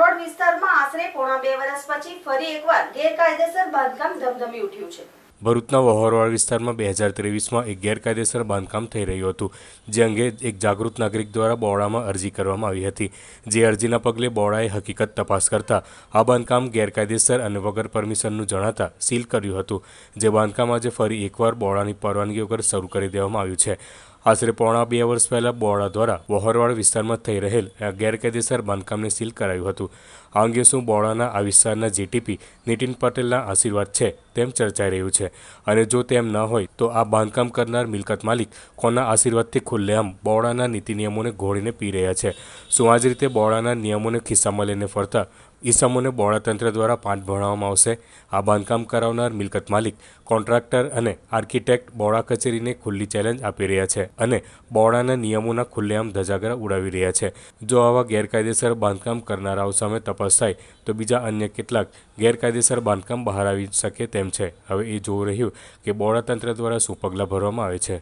વહોરવાડ વિસ્તારમાં આશરે પોણા બે વર્ષ પછી ફરી એકવાર ગેરકાયદેસર બાંધકામ ધમધમી ઉઠ્યું છે. ભરૂચના વહોરવાડ વિસ્તારમાં બે હજાર ત્રેવીસમાં એક ગેરકાયદેસર બાંધકામ થઈ રહ્યું હતું, જે અંગે એક જાગૃત નાગરિક દ્વારા બોર્ડામાં અરજી કરવામાં આવી હતી. જે અરજીના પગલે બોર્ડાએ હકીકત તપાસ કરતા આ બાંધકામ ગેરકાયદેસર અને વગર પરમિશનનું જણાતા સીલ કર્યું હતું. જે બાંધકામ આજે ફરી એકવાર બોર્ડાની પરવાનગી વગર શરૂ કરી દેવામાં આવ્યું છે. આશરે પોણા બે વર્ષ પહેલા બોર્ડા દ્વારા વહોરવાડ વિસ્તારમાં થઈ રહેલ ગેરકાયદેસર બાંધકામને સીલ કરાયું હતું. આ અંગે શું બોડાના આ વિસ્તારના જીટીપી નીતિન પટેલના આશીર્વાદ છે તેમ ચર્ચાઈ રહ્યું છે. અને જો તેમ ન હોય તો આ બાંધકામ કરનાર મિલકત માલિક કોના આશીર્વાદથી ખુલ્લેઆમ બોડાના નીતિ નિયમોને ઘોડીને પી રહ્યા છે? શું આ જ રીતે બોડાના નિયમોને ખિસ્સામાં લઈને ફરતા ઈસમોને બોર્ડા તંત્ર દ્વારા પાંચ ભણાવવામાં આવશે. આ બાંધકામ કરાવનાર મિલકત માલિક, કોન્ટ્રાક્ટર અને આર્કિટેક્ટ બોળા કચેરીને ખુલ્લી ચેલેન્જ આપી રહ્યા છે અને બોળાના નિયમોના ખુલ્લેઆમ ધજાગરા ઉડાવી રહ્યા છે. જો આવા ગેરકાયદેસર બાંધકામ કરનારાઓ સામે તપાસ થાય, તો બીજા અન્ય કેટલાક ગેરકાયદેસર બાંધકામ બહાર આવી શકે તેમ છે. હવે એ જોવું રહ્યું કે બોળાતંત્ર તંત્ર દ્વારા શું પગલાં ભરવામાં આવે છે.